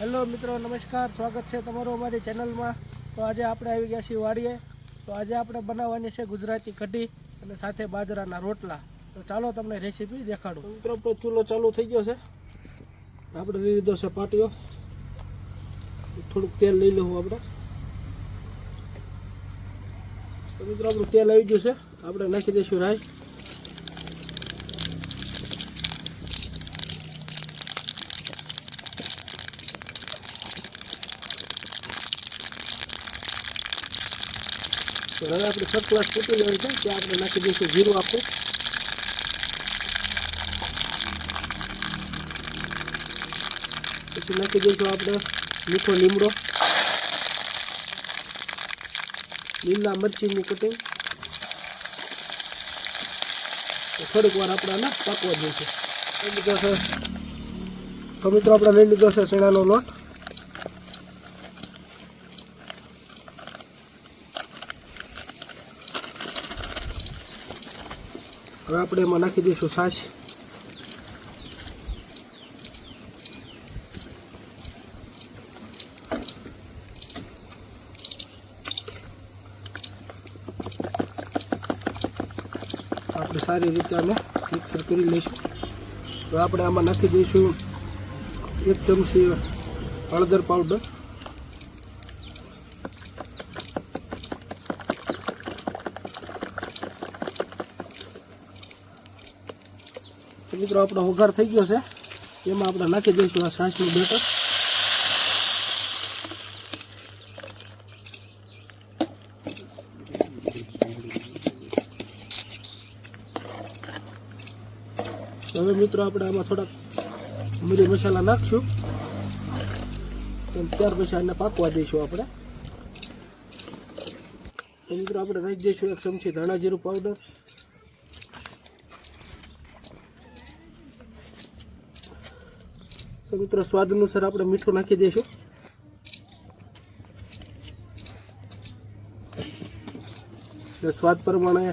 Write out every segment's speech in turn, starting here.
Hello મિત્રો, નમસ્કાર. સ્વાગત છે તમારું અમારી ચેનલમાં. તો આજે આપણે આવી ગયા છીએ વાડીએ. તો આજે આપણે બનાવવાની છે ગુજરાતી કઢી અને સાથે બાજરાના રોટલા. તો ચાલો તમને રેસીપી દેખાડું. મિત્રો, આપણો ચૂલો ચાલુ થઈ ગયો છે. આપણે લઈ લીધો છે પાટીઓ થોડુંક તેલ લઈ લેવું આપણે. તો મિત્રો, આપણું તેલ આવી ગયું છે. આપણે નાખી દઈશું રાઈ. તો હવે આપણે થર્ડ ક્લાસ ફૂટી લેવી છે, ત્યાં આપણે નાખી દઈશું જીરું આપણે પછી નાખી દઈશું આપણે મીઠો લીમડો. લીલા મરચીની કટિંગ થોડીક વાર આપણે આને પાકવા દઈશું. તો મિત્રો, આપણે લઈ લીધો છે ચણાનો લોટ. હવે આપણે એમાં નાખી દઈશું છાશ. આપણે સારી રીતે આને મિક્સર કરી લઈશું. હવે આપણે આમાં નાખી દઈશું એક ચમચી હળદર પાવડર. મિત્રો આપણો વઘાર થઈ ગયો છે. એમાં આપણે નાખી દઈશું આ છાશનું બેટર. હવે મિત્રો આપણે આમાં થોડાક મરી મસાલા નાખશું. ત્યાર પછી આને પાકવા દઈશું આપણે. મિત્રો આપણે નાખી દઈશું એક ચમચી ધાણા જીરું પાવડર તો સ્વાદ અનુસાર આપણે મીઠું નાખી દઈશું. સ્વાદ પ્રમાણે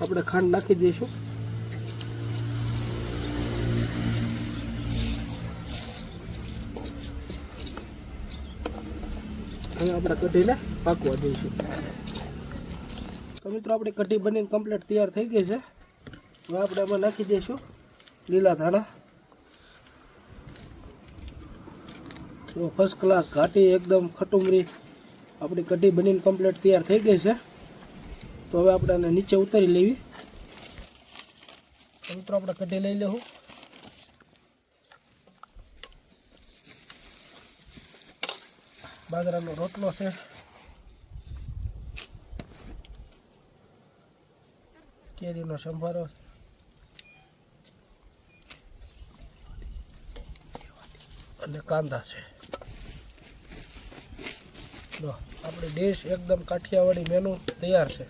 આપણે ખાંડ નાખી દઈશું. હવે આપણે કઢીને પાકવા દઈશું. તો મિત્રો, આપણી કઢી બનીને કમ્પ્લીટ તૈયાર થઈ ગઈ છે. હવે આપણે એમાં નાખી દઈશું લીલા ધાણા. ફર્સ્ટ ક્લાસ ઘાટી એકદમ ખટુમરી. આપણી કઢી બનીને કમ્પ્લીટ તૈયાર થઈ ગઈ છે. તો હવે આપણે આને નીચે ઉતારી લેવી. મિત્રો આપણે કઢી લઈ લેવું. બાજરાનો રોટલો છે. કેરીનો સંભારો અને કાંદા છે. આપણી ડીશ એકદમ કાઠિયાવાડી મેનુ તૈયાર છે.